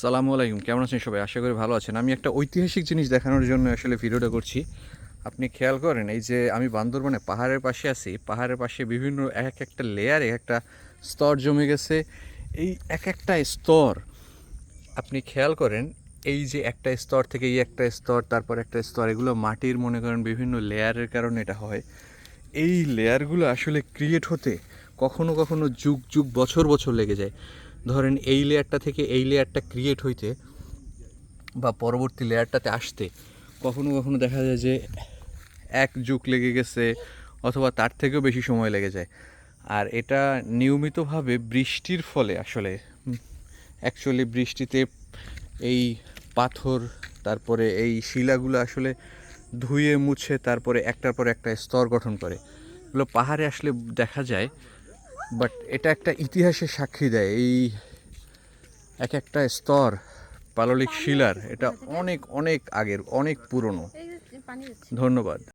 সালামু আলাইকুম, কেমন আছেন সবাই? আশা করি ভালো আছেন। আমি একটা ঐতিহাসিক জিনিস দেখানোর জন্য আসলে ভিডিওটা করছি। আপনি খেয়াল করেন, এই যে আমি বান্দরবানে পাহাড়ের পাশে আছি, পাহাড়ের পাশে বিভিন্ন এক একটা লেয়ারে একটা স্তর জমে গেছে। এই এক একটা স্তর, আপনি খেয়াল করেন, এই যে একটা স্তর থেকে এই একটা স্তর, তারপর একটা স্তর, এগুলো মাটির মনে করেন বিভিন্ন লেয়ারের কারণে এটা হয়। এই লেয়ারগুলো আসলে ক্রিয়েট হতে কখনো কখনো যুগ যুগ, বছর বছর লেগে যায়। ধরেন এই লেয়ারটা থেকে এই লেয়ারটা ক্রিয়েট হইতে বা পরবর্তী লেয়ারটাতে আসতে কখনো কখনো দেখা যায় যে এক যুগ লেগে গেছে অথবা তার থেকেও বেশি সময় লেগে যায়। আর এটা নিয়মিতভাবে বৃষ্টির ফলে আসলে অ্যাকচুয়ালি বৃষ্টিতে এই পাথর, তারপরে এই শিলাগুলো আসলে ধুয়ে মুছে তারপরে একটার পর একটা স্তর গঠন করে। এগুলো পাহাড়ে আসলে দেখা যায় বাট এটা একটা ইতিহাসের সাক্ষী দেয়। এই এক একটা স্তর পাললিক শিলার এটা অনেক অনেক আগের অনেক পুরনো। ধন্যবাদ।